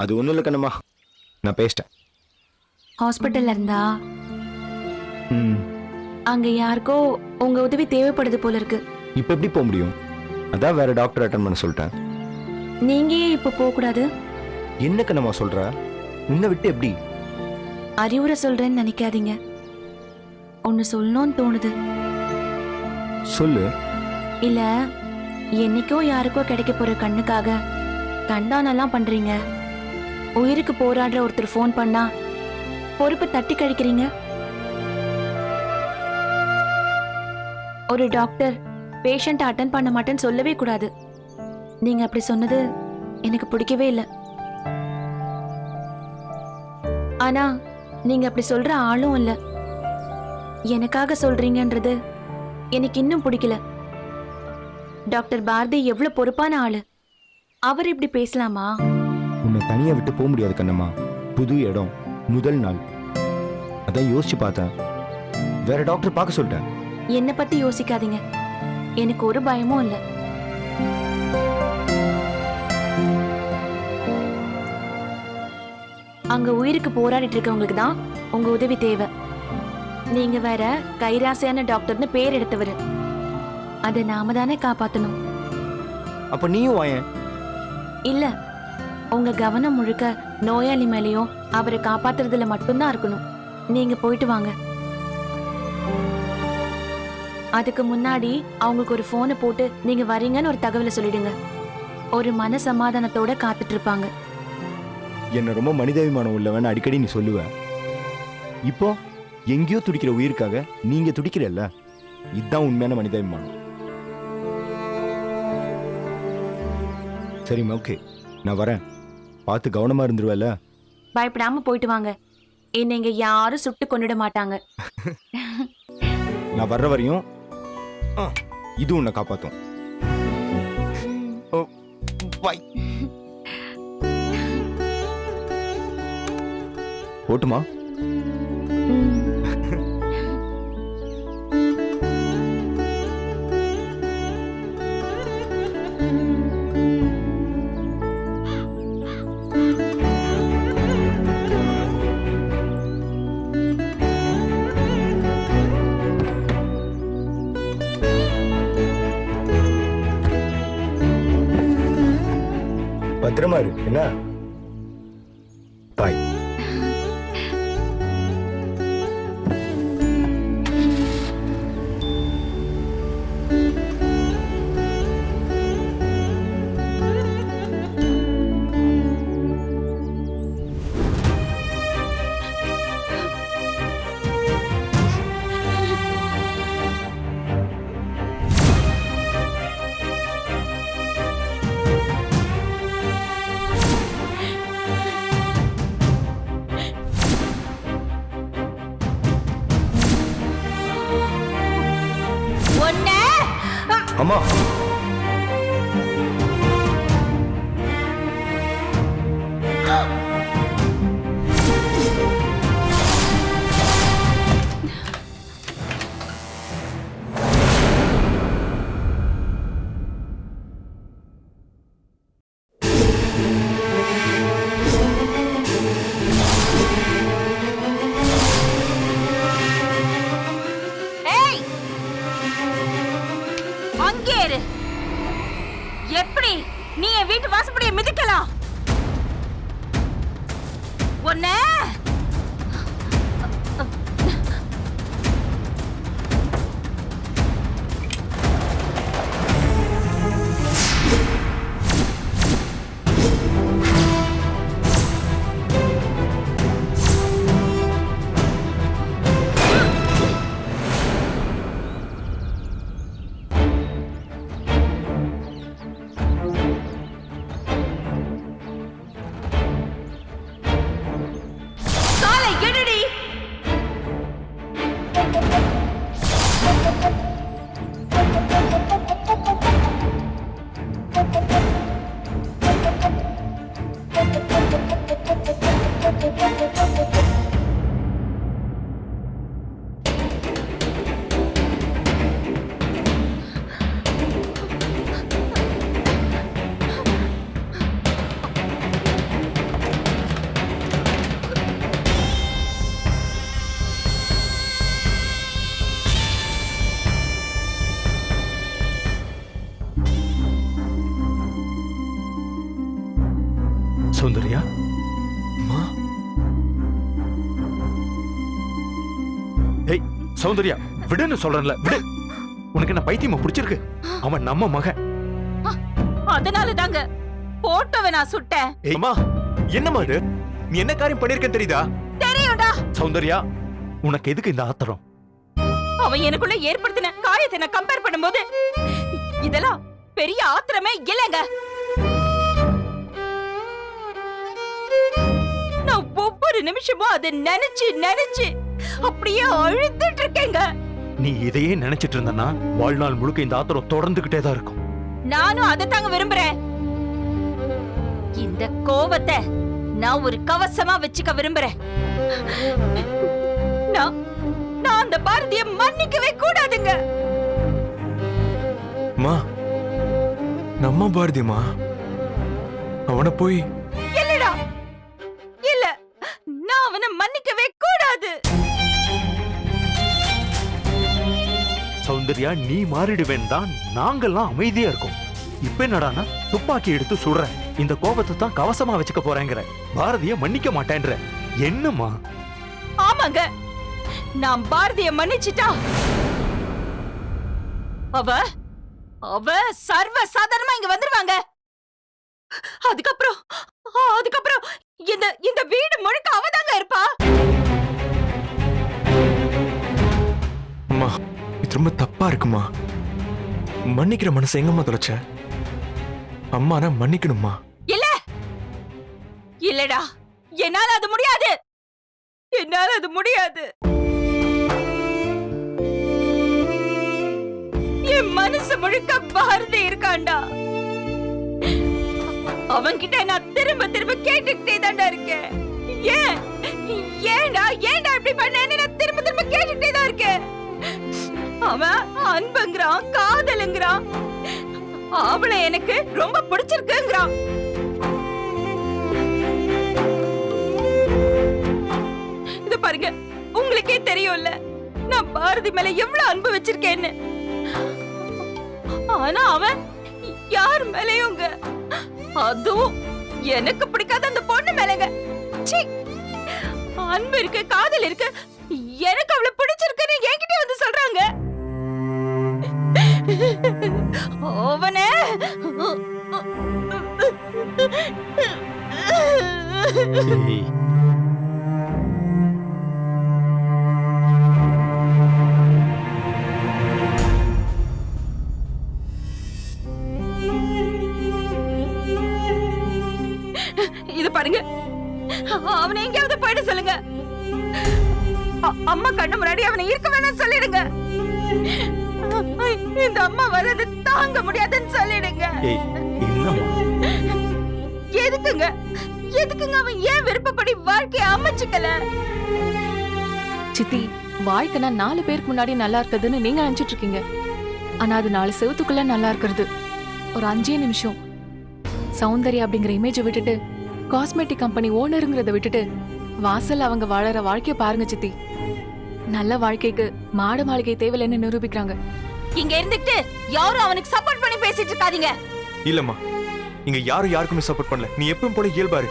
அது ஒன்றும் இல்லை கண்ணம்மா. நான் பேசிட்டேன். ஹாஸ்பிட்டல்ல இருந்தா? ம். அங்க யாருக்கோ உங்க உதவி தேவைப்படுது போல இருக்கு. இப்போ எப்படி போக முடியும்? அதான் வேற டாக்டர் அட்டன் பண்ண சொல்லிட்டேன். நீங்க ஏன் இப்ப போக கூடாது? என்ன கண்ணம்மா சொல்ற? உன்னை விட்டு எப்படி? அறிவுரை சொல்றேன்னு நினைக்காதீங்க. ஒன்னு சொல்லணும்னு தோணுது. சொல்லு. இல்ல என்னைக்கோ யாருக்கோ கிடைக்க போற கண்ணுக்காக கண்டானெல்லாம் பண்றீங்க. உயிருக்கு போராடுற ஒருத்தர் ஃபோன் பண்ணா பொறுப்பை தட்டி கழிக்கிறீங்க? ஒரு டாக்டர் பேஷண்ட் அட்டன் பண்ண மாட்டேன்னு சொல்லவே கூடாது. நீங்க அப்படி சொன்னது எனக்கு பிடிக்கவே இல்லை. ஆனா நீங்க அப்படி சொல்ற ஆளும் இல்ல. எனக்காக சொல்றீங்கன்றது எனக்கு இன்னும் பிடிக்கல. டாக்டர் பாரதி எவ்வளவு பொறுப்பான ஆளு. அவர் இப்படி பேசலாமா? உன்னை தனியா விட்டு போக முடியாது கண்ணம்மா. புது இடம் முதல் நாள். அதான் யோசிச்சு பார்த்தேன். வேற டாக்டர் பார்க்க சொல்லிட்டேன். என்னை பத்தி யோசிக்காதீங்க. எனக்கு ஒரு பயமும் இல்ல. அங்க உயிருக்கு போராடிட்டு இருக்கவங்களுக்கு தான் உங்க உதவி தேவை. நீங்க வேற கைராசியான டாக்டர்னு பேர் எடுத்தவர். அதை நாம தானே காப்பாத்தணும். அப்ப நீயும் வாயேன்? இல்ல. உங்க கவனம் முழுக்க நோயாளி மேலேயும் அவரை காப்பாத்துறதுல மட்டும்தான் இருக்கணும். நீங்க போயிட்டு வாங்க. அதுக்கு முன்னாடி அவங்களுக்கு ஒரு போனை போட்டு நீங்க வரீங்கன்னு ஒரு தகவலை சொல்லிடுங்க. ஒரு மன சமாதானத்தோட காத்துட்டு இருப்பாங்க என்ன ரொம்ப மனிதாபிமானம் உள்ளவன் அடிக்கடி நீ சொல்லுவ. இப்போ எங்கேயோ துடிக்கிற உயிருக்காக நீங்க துடிக்கிறல்ல? இதுதான் உண்மையான மனிதாபிமானம். சரிம்மா ஓகே நான் வரேன். பார்த்து கவனமா இருந்துருவல்ல? பயப்படாம போயிட்டு வாங்க. என்னை இங்க யாரும் சுட்டு கொண்டுட மாட்டாங்க. நான் வர்ற வரையும் இது உன்னை காப்பாத்தும். போட்டுமா? பத்திரமா இரு. என்ன? அம்மா ஏய் அங்கே இரு. எப்படி? நீ என் வீட்டு வாசப்படியை மிதிக்கலாம். ஒன்ன சௌந்தர்யா? அம்மா ஏய் சௌந்தர்யா விடுன்னு சொல்றேன்ல விடு. உனக்கு என்ன பைத்தியமா பிடிச்சிருக்கு? அவன் நம்ம மகன். அதனால தாங்க போட்டவன் நான் சுட்டேன். ஏய்மா என்னம்மா இது? நீ என்ன காரியம் பண்ணிருக்கேன்னு தெரியுதா? தெரியும்டா. சௌந்தர்யா உனக்கு எதுக்கு இந்த ஆத்திரம்? அவன் எனக்குள்ள ஏற்படுத்தின காயத்தை நான் கம்பேர் பண்ணும்போது இதெல்லாம் பெரிய ஆத்திரமே இல்லைங்க. ஒவ்வொரு நிமிஷமும் அதை நினைச்சு நினைச்சு அப்படியே அழுதுட்டு இருக்கேங்க. நீ இதையே நினைச்சிட்டு இருந்தனா வாழ்நாள் முழுக்க இந்த ஆத்திரம் தொடர்ந்துகிட்டே தான் இருக்கும். நானும் அதை தாங்க விரும்புறேன். இந்த கோபத்தை நான் ஒரு கவசமா வச்சுக்க விரும்புறேன். நான் நான் அந்த பாரதிய மன்னிக்கவே கூடாதுங்க. மா நம்ம பாரதிமா அவனை போய் சௌந்தர்யா நீ மாறிடுவேன் தான் நாங்கெல்லாம் அமைதியா இருக்கோம். இப்ப என்னடான்னா துப்பாக்கி எடுத்து சுடுறேன். இந்த கோபத்தை தான் கவசமா வச்சுக்க போறேங்கிற. பாரதிய மன்னிக்க மாட்டேன்ற. என்னம்மா? ஆமாங்க. நான் பாரதிய மன்னிச்சிட்டா? அவ அவ சர்வ சாதாரணமா இங்க வந்துருவாங்க. அதுக்கப்புறம் அதுக்கப்புறம் இந்த இந்த வீடு முழுக்க அவதாங்க இருப்பா. அம்மா இது ரொம்ப தப்பா இருக்குமா? மன்னிக்கிற மனசு எங்கம்மா தொலைச்ச? அம்மானா மன்னிக்கணுமா? இல்ல! இல்லடா! என்னால அது முடியாது! என்னால அது முடியாது! என் மனசு முழுக்க பாரதி இருக்காண்டா! அவன்கிட்ட நான் திரும்ப திரும்ப கேட்டுக்கிட்டே தாண்டா இருக்கேன். ஏன்? ஏன்டா? ஏன்டா இப்படி பண்ண அவன் அன்புங்கிறான் காதலுங்கிறான். அவளை எனக்கு ரொம்ப பிடிச்சிருக்குங்கிறான். இது பாருங்க உங்களுக்கே தெரியும்ல நான் பாரதி மேல எவ்வளவு அன்பு வச்சிருக்கேன்னு. ஆனா அவன் யார் மேலயுங்க? அதுவும் எனக்கு பிடிக்காத அந்த பொண்ணு மேலங்க. அன்பு இருக்கு காதல் இருக்கு எனக்கு அவளை பிடிச்சிருக்குன்னு என்கிட்ட வந்து சொல்றாங்க. ஏய், இது பாருங்க. அவனை எங்கேயாவது போயிட சொல்லுங்க. அம்மா கண்ணு முன்னாடி அவனை இருக்க வேணாம்னு சொல்லிடுங்க. இந்த அம்மா வர்றது தாங்க முடியாதுன்னு சொல்லிடுங்க. எதுக்குங்க? எதுக்குங்க அவன் ஏன் விருப்பப்படி வாழ்க்கைய அமைச்சுக்கல? சித்தி வாழ்க்கைனா நாலு பேருக்கு முன்னாடி நல்லா இருக்குதுன்னு நீங்க நினைச்சிட்டு இருக்கீங்க. ஆனா அது நாலு செவத்துக்குள்ள நல்லா இருக்கிறது. ஒரு அஞ்சே நிமிஷம். சௌந்தர்யா அப்படிங்கிற இமேஜை விட்டுட்டு காஸ்மெட்டிக் கம்பெனி ஓனருங்கிறத விட்டுட்டு வாசல் அவங்க வாழற வாழ்க்கைய பாருங்க சித்தி. நல்ல வாழ்க்கைக்கு மாட மாளிகை தேவையில்லைன்னு நிரூபிக்கிறாங்க. இங்க இருந்துட்டு யாரும் அவனுக்கு சப்போர்ட் பண்ணி பேசிட்டு இருக்காதீங்க. இல்லம்மா. இங்க யாரும் யாருக்குமே சப்போர்ட் பண்ணல. நீ எப்பவும் போல இயல்பாரு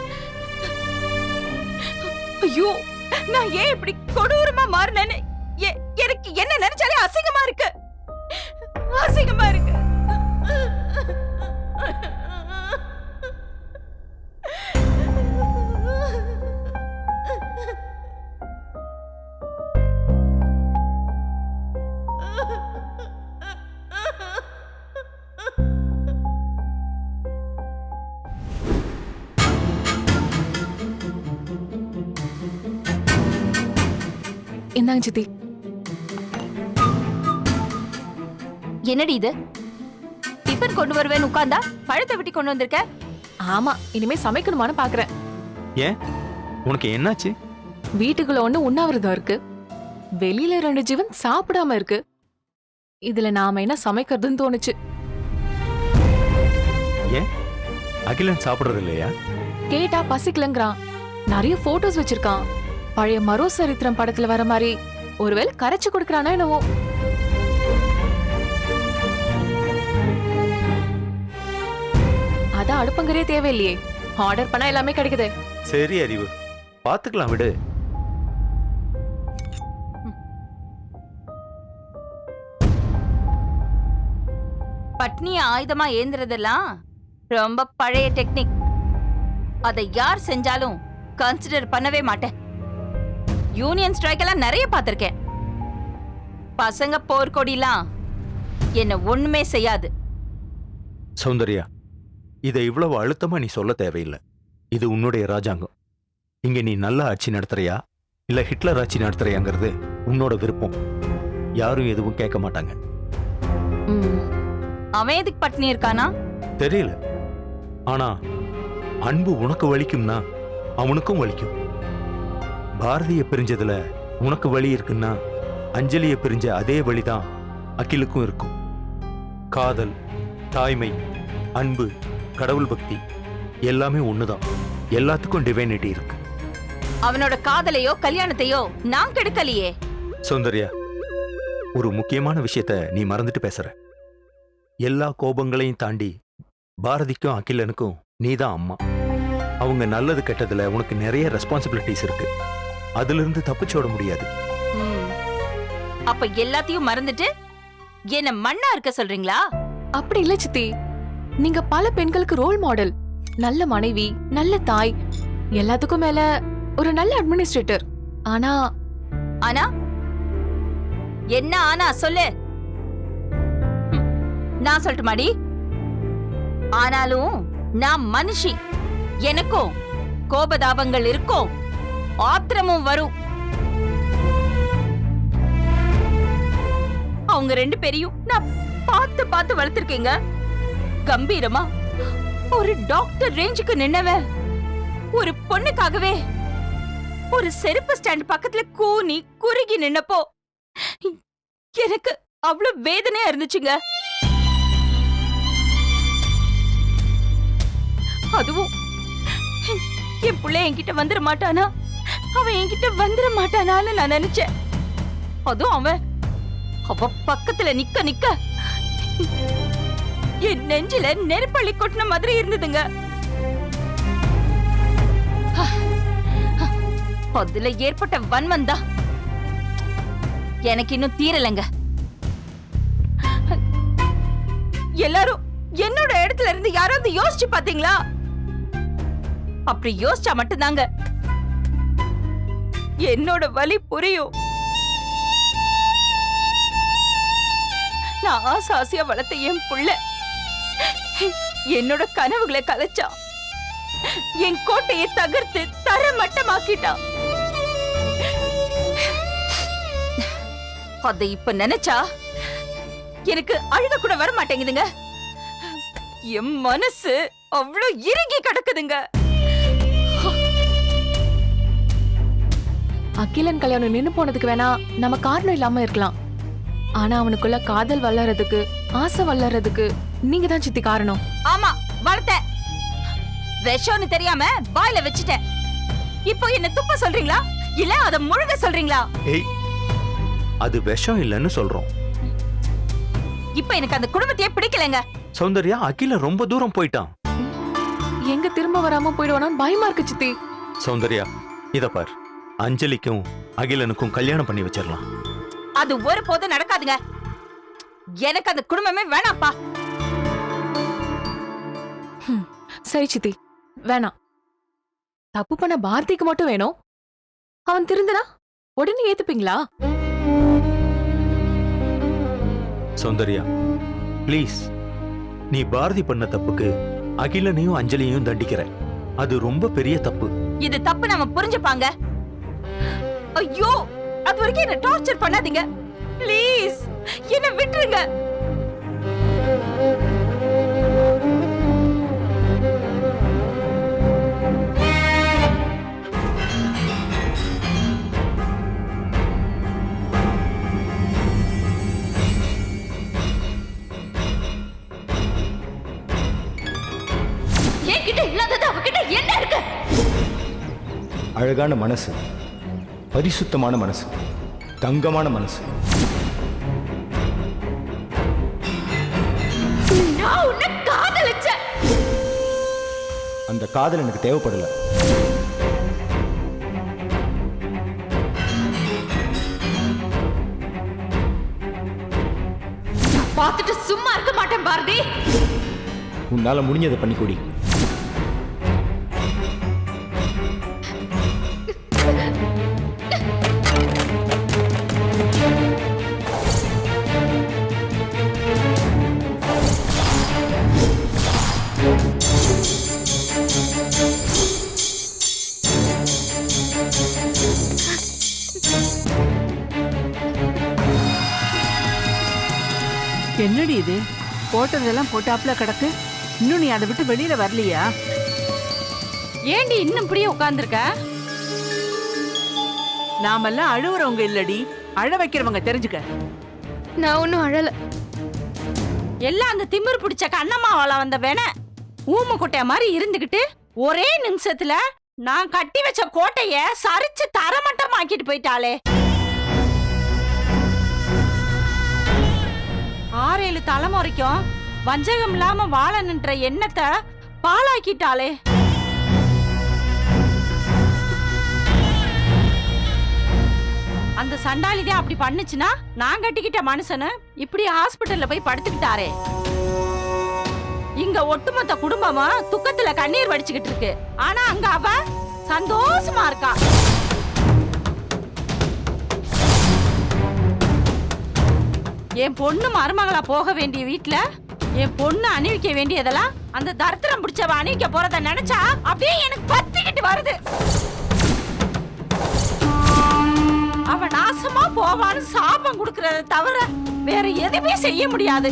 ஐயோ நான் ஏன் இப்படி கொடூரமா மாறினேன்னு எனக்கு என்ன நினைச்சாலே அசிங்கமா இருக்கு. அசிங்கமா இருக்கு. இந்தாங்க சித்தி என்னடி இது? டிஃபன் கொண்டு வருவேன்னு உட்கார்ந்தா பழத்தை வெட்டி கொண்டு வந்திருக்க? ஆமா இனிமே சமைக்கணுமான்னு பாக்குறேன். ஏன்? உனக்கு என்னாச்சு? வீட்டுக்குள்ள ஒண்ணு உண்ணாவிரதம் இருக்கு. வெளியில ரெண்டு ஜீவன் சாப்பிடாம இருக்கு. இதுல நாம என்ன சமைக்கிறதுன்னு தோணுச்சு. அகிலன் சாப்பிடுறது இல்லையா? கேட்டா பசிக்கலங்கிறான். நிறைய போட்டோஸ் வச்சிருக்கான். பழைய மரோ சரித்திரம் படத்துல வர மாதிரி ஒருவேளை கரைச்சு கொடுக்கறானா என்னவோ? அதான் அடுப்பங்கரே தேவையில்லையே. ஆர்டர் பண்ணா எல்லாமே கிடைக்குது. சரி அறிவு. பாத்துக்கலாம் விடு. பட்னிய ஆயுதமா ஏந்திரதெல்லாம் ரொம்ப பழைய டெக்னிக் அதை யார் செஞ்சாலும் கன்சிடர் பண்ணவே மாட்டேன். யூனியன் ஸ்ட்ரைக் எல்லாம் நிறைய பார்த்திருக்கேன். பசங்க போர்க்கொடிலாம் என்ன ஒண்ணுமே செய்யாது. சௌந்தர்யா இதை இவ்வளவு அழுத்தமா நீ சொல்ல தேவையில்லை. இது உன்னுடைய ராஜாங்கம். இங்க நீ நல்ல ஆட்சி நடத்துறியா? இல்ல ஹிட்லர் ஆட்சி நடத்துறியாங்கிறது உன்னோட விருப்பம். யாரும் எதுவும் கேட்க மாட்டாங்க. அவன் எதுக்கு பட்னி இருக்கானா? தெரியல. ஆனா அன்பு உனக்கு வலிக்கும்னா அவனுக்கும் வலிக்கும். பாரதிய பிரிஞ்சதுல உனக்கு வலி இருக்குன்னா அஞ்சலிய பிரிஞ்ச அதே வலிதான் அகிலுக்கும் இருக்கும். காதல் தாய்மை அன்பு கடவுள் பக்தி எல்லாமே ஒண்ணுதான். எல்லாத்துக்கும் டிவைனிட்டி இருக்கு. அவனோட காதலையோ கல்யாணத்தையோ நான் கெடுக்கலையே. சௌந்தர்யா ஒரு முக்கியமான விஷயத்த நீ மறந்துட்டு பேசுற. எல்லா கோபங்களையும் தாண்டி பாரதிக்கும் அகிலனுக்கும் நீதான் அம்மா. அவங்க நல்லது கெட்டதுல உனக்கு நிறைய ரெஸ்பான்சிபிலிட்டிஸ் இருக்கு. அதுல இருந்து தப்பிச்சோட முடியாது. அப்ப எல்லாத்தையும் மறந்துட்டு என்ன மண்ணா இருக்க சொல்றீங்களா? அப்படி இல்ல சித்தி. நீங்க பல பெண்களுக்கு ரோல் மாடல் நல்ல மனைவி நல்ல தாய் எல்லாத்துக்கும் மேல ஒரு நல்ல அட்மினிஸ்ட்ரேட்டர். ஆனா ஆனா? என்ன ஆனா சொல்லு. நான் சொல்லட்டுமாடி? ஆனாலும் நான் மனுஷி. எனக்கும் கோபதாபங்கள் இருக்கும். ஆத்திரமும் வரும். அவங்க ரெண்டு பேரையும் நான் பார்த்து பார்த்து வளர்த்திருக்கேங்க. கம்பீரமா ஒரு டாக்டர் ரேஞ்சுக்கு நின்னவன் ஒரு பொண்ணுக்காகவே ஒரு செருப்பு ஸ்டாண்ட் பக்கத்துல கூனி குறுகி நின்னப்போ எனக்கு அவ்வளவு வேதனையா இருந்துச்சுங்க. அதுவும் என் பிள்ளை என்கிட்ட வந்துட மாட்டானா? அவன் என்கிட்ட வந்துட மாட்டானான்னு நான் நினைச்சேன். அதுவும் அவன். அவ பக்கத்துல நிக்க நிக்க என் நெஞ்சில நெருப்பள்ளி கொட்டின மாதிரி இருந்ததுங்க. அதுல ஏற்பட்ட வன்மந்தா எனக்கு இன்னும் தீரலைங்க. எல்லாரும் என்னோட இடத்துல இருந்து யாராவது யோசிச்சு பாத்தீங்களா? அப்படி யோசிச்சா மட்டும்தாங்க என்னோட வலி புரியும். நான் ஆசை ஆசையா வளர்த்த என் புள்ள. என்னோட கனவுகளை கலைச்சான் என் கோட்டையை தகர்த்து தர மட்டமாக்கிட்டான் அதை இப்ப நினைச்சா எனக்கு அழுக கூட வர மாட்டேங்குதுங்க. என் மனசு அவ்வளவு இறுகி கிடக்குதுங்க. அகிலன் கல்யாணம் நின்னு போனதுக்கு வேணா நம்ம காரணம் இல்லாம இருக்கலாம். ஆனா அவனுக்குள்ள காதல் வளர்றதுக்கு ஆசை வளர்றதுக்கு நீங்க தான் சித்தி காரணம். ஆமா வளர்த்தேன் விஷம்னு தெரியாம வாயில வச்சுட்டேன் இப்போ என்ன துப்ப சொல்றீங்களா? இல்ல அத முழுங்க சொல்றீங்களா? ஏய் அது விஷம் இல்லைன்னு சொல்றோம். இப்ப எனக்கு அந்த குடும்பத்தையே பிடிக்கலங்க. சௌந்தர்யா அகில ரொம்ப தூரம் போயிட்டான். எங்க திரும்ப வராம போயிடுவானோன்னு பயமா இருக்கு சித்தி. சௌந்தர்யா இத பார். அஞ்சலிக்கும் அகிலனுக்கும் கல்யாணம் பண்ணி வச்சிடலாம் அது ஒரு போதும் நடக்காதுங்க. எனக்கு அந்த குடும்பமே வேணாப்பா சரி சித்தி. வேணாம். தப்பு பண்ண பாரதிக்கு மட்டும் வேணும். அவன் திருந்தனா உடனே ஏத்துப்பீங்களா? சௌந்தர்யா ப்ளீஸ் நீ பாரதி பண்ண தப்புக்கு அகிலனையும் அஞ்சலியையும் தண்டிக்கிற அது ரொம்ப பெரிய தப்பு. இது தப்பு நம்ம புரிஞ்சுப்பாங்க. ஐயோ அது வரைக்கும் என்ன டார்ச்சர் பண்ணாதீங்க. ப்ளீஸ் என்ன விட்டுருங்க. என்கிட்ட என்ன அழகான மனசு. பரிசுத்தமான மனசு. தங்கமான மனசு. அந்த காதல் எனக்கு தேவைப்படல. பார்த்துட்டு சும்மா இருக்க மாட்டேன் பாரதி. உன்னால முடிஞ்சதை பண்ணி போட்டதெல்லாம் போட்டாப்புல கிடக்கு. இன்னும் நீ அதை விட்டு வெளியில வரலையா? ஏண்டி இன்னும் இப்படியே உட்கார்ந்திருக்க? நாமெல்லாம் அழுவுறவங்க இல்லடி. அழ வைக்கிறவங்க தெரிஞ்சுக்க. நான் ஒன்றும் அழல. எல்லாம் அந்த திமிரு பிடிச்ச கண்ணம்மாவால வந்த வேண ஊம கொட்டைய மாதிரி இருந்துகிட்டு ஒரே நிமிஷத்துல நான் கட்டி வச்ச கோட்டைய சரிச்சு தரமட்டம் ஆக்கிட்டு போயிட்டாளே ஆறேழு தலைமுறைக்கும் வஞ்சகம் இல்லாம வாழணுன்ற எண்ணத்தை பாழாக்கிட்டாளே? அந்த சண்டாளிதான் அப்படி பண்ணுச்சுன்னா நான் கட்டிக்கிட்ட மனுஷனு இப்படி ஹாஸ்பிட்டல்ல போய் படுத்துக்கிட்டாரே. இங்க ஒட்டுமொத்த குடும்பமா துக்கத்துல கண்ணீர் வடிச்சுக்கிட்டு இருக்கு. ஆனா அங்க அவ சந்தோஷமா இருக்கா. என் பொண்ணு மருமகளா போக வேண்டிய வீட்டுல என் பொண்ணு அணிவிக்க வேண்டியதெல்லாம் அந்த தரித்திரம் பிடிச்சவ அணிவிக்க போறத நினைச்சா அப்படியே எனக்கு பத்திக்கிட்டு வருது. அவ நாசமா போவான்னு சாபம் கொடுக்கறத தவிர வேற எதுவுமே செய்ய முடியாது.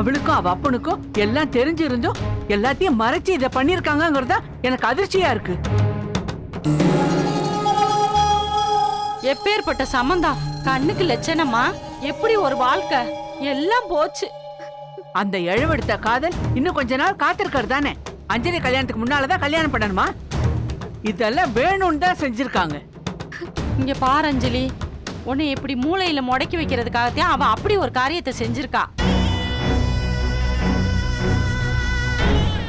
அவளுக்கும் அவ அப்பனுக்கும் எல்லாம் தெரிஞ்சிருந்தும் எல்லாத்தையும் மறைச்சு இதை பண்ணிருக்காங்கங்கறத எனக்கு அதிர்ச்சியா இருக்கு. எப்பேற்பட்ட சம்மந்தம் கண்ணுக்கு லட்சணமா? எப்படி ஒரு வாழ்க்கை? எல்லாம் போச்சு. அந்த இழவெடுத்த காதல் இன்னும் கொஞ்ச நாள் காத்திருக்கிறது தானே? அஞ்சலி கல்யாணத்துக்கு முன்னாலதான் கல்யாணம் பண்ணணுமா? இதெல்லாம் வேணும்னு தான் செஞ்சிருக்காங்க. இங்க பாரு அஞ்சலி. உன்னை இப்படி மூளையில முடக்கி வைக்கிறதுக்காகத்தான் அவ அப்படி ஒரு காரியத்தை செஞ்சிருக்கா.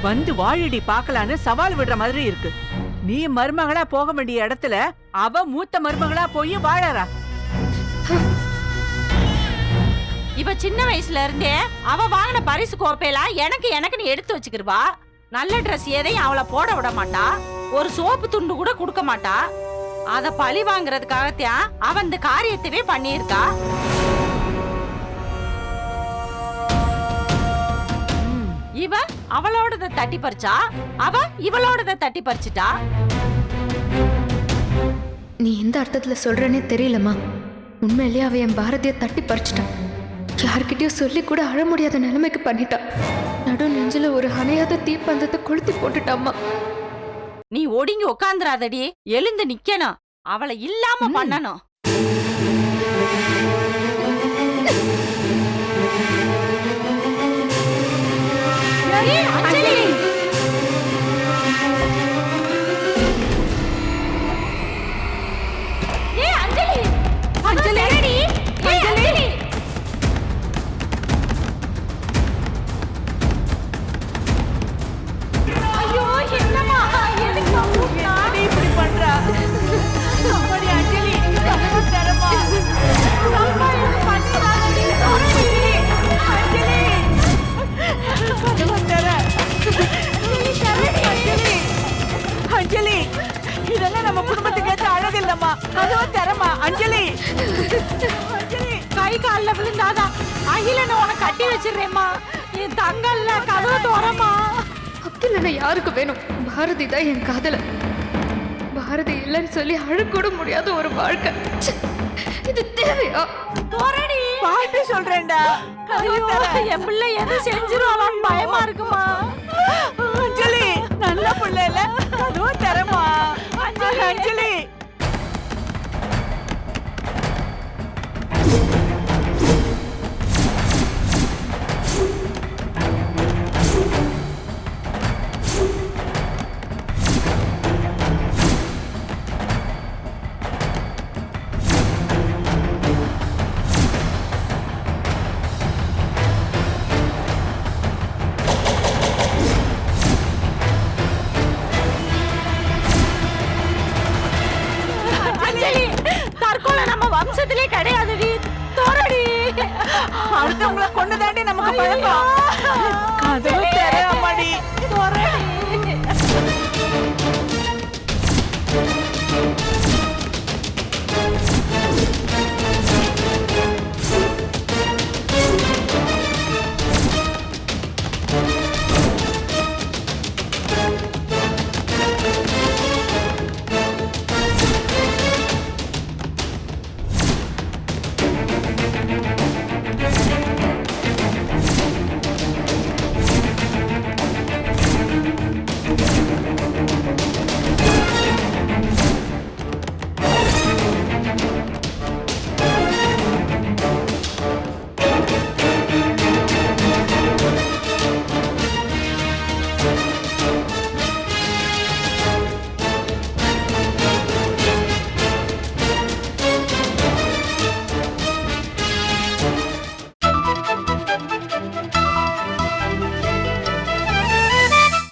வந்து வாழிடி பார்க்கலான்னு சவால் விடுற மாதிரி இருக்கு. நீ மருமகளா போக வேண்டிய இடத்துல அவ மூத்த மருமகளா போய் வாழறா. இவ சின்ன வயசுல இருந்தே அவ வாங்கின பரிசு கோப்பையெல்லாம் எனக்கு எனக்குன்னு எடுத்து வச்சுக்கிருவா. நல்ல ட்ரெஸ் எதையும் அவளை போட விட மாட்டா. ஒரு சோப்பு துண்டு கூட கொடுக்க மாட்டா. அத பழி வாங்குறதுக்காகத்தான் அவ இந்த காரியத்தவே பண்ணியிருக்கா. இவ அவளோடத தட்டி பறிச்சா? அவ இவளோடத தட்டி பறிச்சிட்டா? நீ எந்த அர்த்தத்துல சொல்றேனே தெரியலம்மா. உண்மையிலேயே அவ என் பாரதியை தட்டி பறிச்சிட்டான் யார்கிட்டயும் சொல்லி கூட அழ முடியாத நிலைமைக்கு பண்ணிட்டான் நடு நெஞ்சில ஒரு அணையாத தீப்பந்தத்தை கொளுத்தி போட்டுட்டாம்மா. நீ ஒடுங்கி உக்காந்துராதடி எழுந்து நிக்கணும். அவளை இல்லாம பண்ணணும். ஏய், தங்கல்ல கதவு தோறமா அக்கில் என்ன யாருக்கு வேணும்? பாரதி தான் என் காதல பாரதி இல்லைன்னு சொல்லி அழக்கூட முடியாத ஒரு வாழ்க்கை. இது தேவையா? தோரடி பாட்டு சொல்றேன்டா. கதவு ஐயோ, என் பிள்ளை எதுவும் செஞ்சிருவாளான்னு பயமா இருக்குமா? அஞ்சலி நல்ல புள்ள இல்ல? கதவு தரமா? அஞ்சலி. அஞ்சலி